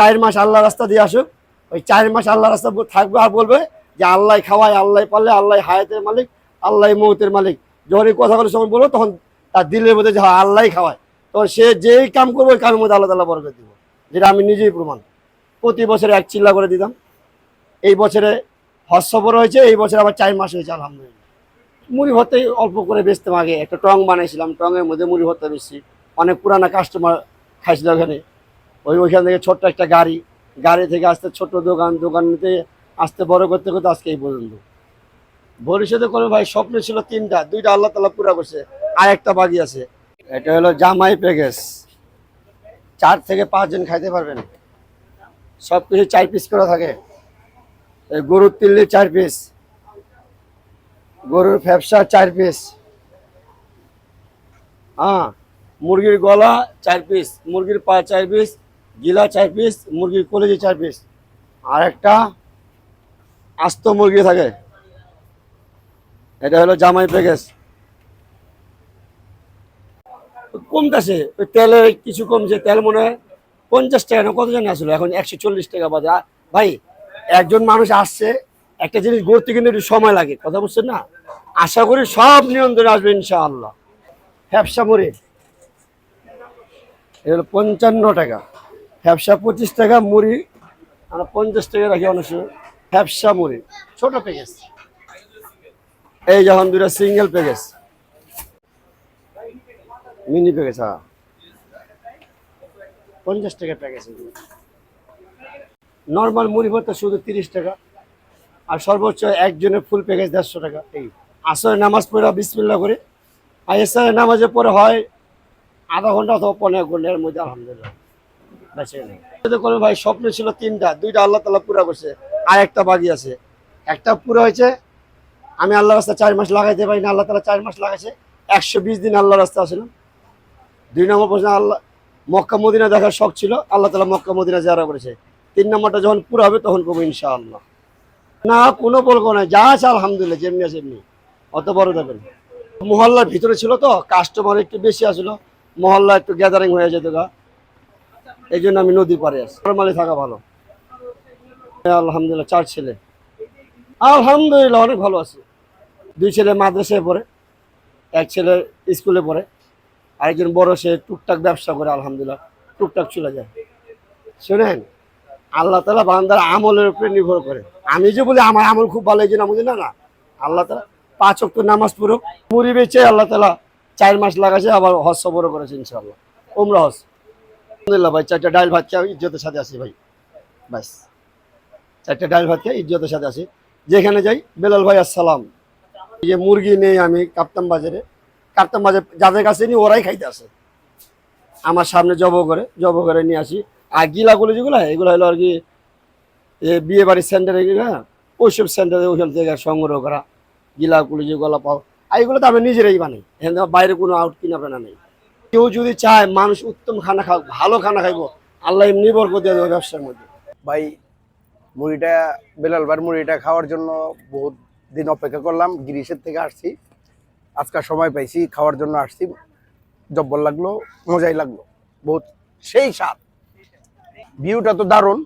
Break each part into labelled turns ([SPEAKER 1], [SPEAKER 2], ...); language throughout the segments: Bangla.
[SPEAKER 1] চার মাস আল্লাহ রাস্তা দিয়ে আসুক ওই চার মাস আল্লাহ রাস্তা থাকবে আর বলবে যে আল্লাহ খাওয়ায় আল্লাহ পারলে আল্লাহ হায়াতের মালিক আল্লাহ মৌতের মালিক। যখন এই কথাগুলো সময় বলব তখন তার দিলের মধ্যে যে হ্যাঁ, আল্লাহ খাওয়ায়। তখন সে যেই কাম করবে ওই কামের মধ্যে আল্লাহ তালা বরকত দিব। যেটা আমি নিজেই প্রমাণ। প্রতি বছরে এক চিল্লা করে দিতাম। এই বছরে হজ সফর হয়েছে এই বছর আবার চার মাস হয়েছে আলহামদুলিল্লাহ। মুড়ি ভর্তাই অল্প করে বেচতাম আগে। একটা টং বানাইছিলাম টঙের মধ্যে মুড়ি ভর্তা বেচছি। অনেক পুরানা কাস্টমার খাইছিল ওখানে। ওই ওইখান থেকে ছোট্ট একটা গাড়ি গাড়ি থেকে আসতে ছোট দোকান দোকান থেকে আসতে বড় করতে করতে আজকে এই পর্যন্ত। ভবিষ্যতে কোনো ভাই স্বপ্ন ছিল তিনটা, দুইটা আল্লাহ তালা পুরা করছে, আর একটা বাকি আছে। এটা হলো জামাই প্যাকেজ চার থেকে পাঁচজন খাইতে পারবেন। সব কিছু চার পিস করে থাকে। গরুর তিল্লি চার পিস গরুর ফ্যাপসা চার পিস হ্যাঁ মুরগির গলা চার পিস মুরগির পা চার পিস গিলা চার পিস মুরগির কলেজি চার পিস আর একটা আস্ত মুরগি থাকে। এটা হলো জামাই প্যাকেজ কমতেছে ওই তেলে কিছু কমছে তেল মনে হয় পঞ্চাশ টাকা না কত জানি আসলে? এখন একশো চল্লিশ টাকা বাজে। ভাই, একজন মানুষ আসছে, একটা জিনিস গড়তে কিন্তু একটু সময় লাগে, কথা বুঝছেন না? আশা করি সব নিয়ন্ত্রণে আসবে ইনশাআল্লাহ। ব্যবসা মরে এগুলো পঞ্চান্ন টাকা। ব্যবসা পঁচিশ টাকা মুড়ি আমরা পঞ্চাশ টাকা রাখি অনেক সময়। ব্যবসা মুড়ি। ছোট প্যাকেজ এই যখন দুটা সিঙ্গেল প্যাকেজ মিনি প্যাকেজ হ্যাঁ। পঞ্চাশ টাকা প্যাকেজ নর্মাল মুড়ি ভর্তা শুধু তিরিশ টাকা। আর সর্বোচ্চ একজনের ফুল প্যাকেজ দেড়শো টাকা। এই আসরে নামাজ পড়া বিসমিল্লা করে। আর এসারের নামাজে পরে হয় আধা ঘণ্টা অথবা পনেরো ঘণ্টার মধ্যে আলহামদুলিল্লাহ। ভাই, স্বপ্ন ছিল তিনটা, দুইটা আল্লাহ তালা পুরা করছে, আর একটা বাকি আছে। একটা পুরো হয়েছে, আমি আল্লাহ রাস্তা চার মাস লাগাইতে পারি না, আল্লাহ তালা চার মাস লাগাইছে, একশো বিশ দিন আল্লাহ রাস্তা আসলাম দুই নম্বর প্রশ্ন, আল্লাহ, মক্কা মদিনা দেখার শখ ছিল, আল্লাহ তালা মক্কা মদিনা যারা করেছে। তিন নম্বরটা যখন পুরো হবে, তখন করব ইনশাআল্লাহ। না, কোনো বলব না, যা আছে আলহামদুলিল্লাহ, যেমনি আছে এমনি অত বড় দেবেন মহল্লার ভিতরে ছিল তো কাস্টমার একটু বেশি আসলো, মহল্লা একটু গ্যাদারিং হয়ে যেত গা। এই জন্য আমি নদীর পাড়ে আসি নর্মালি থাকা ভালো। আলহামদুলিল্লাহ, চার ছেলে। আলহামদুলিল্লাহ, অনেক ভালো আছে। দুই ছেলে মাদ্রাসায় পড়ে, এক ছেলে স্কুলে পড়ে, আরেকজন বড়, সে টুকটাক ব্যবসা করে, আলহামদুলিল্লাহ, টুকটাক চলে যায়। শোনেন, আল্লাহ তালা বান্দার আমলের উপরে নির্ভর করে। আমি যে বলি, আমার আমল খুব ভালো এই জন্য আমি না না। আল্লাহ তালা পাঁচ অক্ট নামাজ পড়ুক, মুড়ি বেচে আল্লাহ তালা চার মাস লাগাছে আবার হজ সবরও করেছে, ইনশাআল্লাহ। ওমরা হজ। আলহামদুলিল্লাহ ভাই, চারটা ডাল ভাত খেয়ে ইজ্জতের সাথে আসি ভাই। ব্যাস। চারটা ডাল ভাত খেয়ে ইজ্জতের সাথে আসি। যেখানে যাই, বেলাল ভাই, আসসালাম। যে মুরগি নেই আমি কাপ্তাম বাজারে। কাপ্তাম বাজার যাদের কাছে নিই, ওরাই খাইতে আসে। আমার সামনে জব করে জব করে নিয়ে আসি। আর গিলাগুলো যেগুলো, এগুলো হলো আর কি বিয়ে বাড়ির সেন্টারে গেলে, ওইসব সেন্টারে ওইখান জায়গায় সংগ্রহ করা। গিলাগুলো যেগুলো পাও, আর এগুলো তো আমি নিজেরাই বানাই। এখান বাইরে কোনো আউট কিনা পেনা নেই। কেউ যদি চায় মানুষ উত্তম খানা খাও ভালো খানা খাইবো, আল্লাহ এমনি বরকত দিয়ে দেবে ব্যবসার মধ্যে।
[SPEAKER 2] ভাই, মুড়িটা, বেলাল মুড়িটা খাওয়ার জন্য বহুত দিন অপেক্ষা করলাম, গিরিশের থেকে আসছি। আজকাল সময় পাইছি, খাওয়ার জন্য আসছি। জব্বর লাগল, মজাই লাগল, বহুত সেই স্বাদ। ভিউটা তো দারুণ।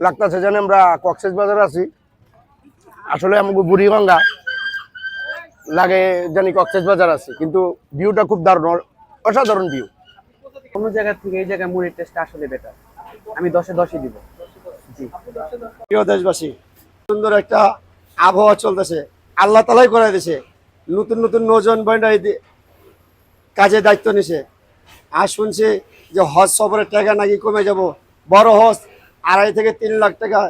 [SPEAKER 2] লাগতেছে জানে আমরা কক্সেস বাজার আছি। আসলে আমাকে বুড়িগঙ্গা লাগে জানি কক্সেস বাজার আছে, কিন্তু ভিউটা খুব দারুণ। অসাধারণ ভিউ
[SPEAKER 3] অন্য জায়গা থেকে এই জায়গায় মুড়ির টেস্ট আসলে বেটার আমি দশে দশই দিব। জি।
[SPEAKER 1] প্রিয় দেশবাসী সুন্দর একটা আবহাওয়া চলতেছে। আল্লাহ তালাই করে দিছে। নতুন নতুন নজন এই কাজে দায়িত্ব নিছে। আর শুনছি যে হজ সফরের টাকা নাকি কমে যাব। বড় হজ আড়াই থেকে তিন লাখ টাকা।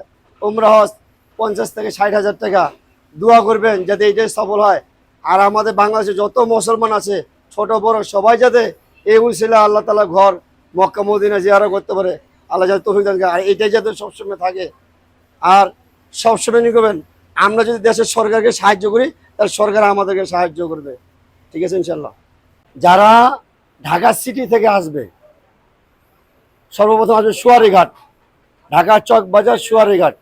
[SPEAKER 1] উমরা হজ পঞ্চাশ থেকে ষাট হাজার টাকা। দোয়া করবেন যাতে এইটাই সফল হয়। আর আমাদের বাংলাদেশে যত মুসলমান আছে ছোট বড় সবাই যাতে এই উসিলা আল্লাহ তালা ঘর মক্কা, মদিনা জিয়ারা করতে পারে, আল্লাহ যাতে দান আর এটাই যাতে সবসময় থাকে। আর সবসময় নিয়ে করবেন, আমরা যদি দেশের সরকারকে সাহায্য করি, তাহলে সরকার আমাদেরকে সাহায্য করবে। ঠিক আছে ইনশাল্লাহ যারা ঢাকা সিটি থেকে আসবে, সর্বপ্রথম আসবে সুয়ারিঘাট ঢাকা চক বাজার সুয়ারিঘাট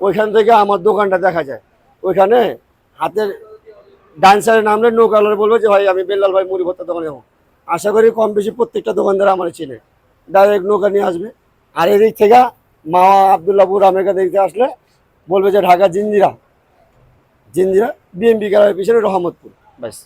[SPEAKER 1] ওইখান থেকে আমার দোকানটা দেখা যায়। ওইখানে হাতের ডান্সারের নাম নামলে নো কালার বলবে যে, ভাই, আমি বেল্লাল ভাই মুড়ি ভর্তা দোকানে যাব। আশা করি কম বেশি প্রত্যেকটা দোকানদার আমার ছেলে ডাইরেক্ট নৌকা নিয়ে আসবে। আর এদিক থেকে মাওয়া আবদুল্লাপুর আমেরিকা দেখতে আসলে বলবে যে, ঢাকা জিঞ্জিরা জিন্দিরা বিএমপি গ্যালারির পিছনে রহমতপুর। ব্যাস।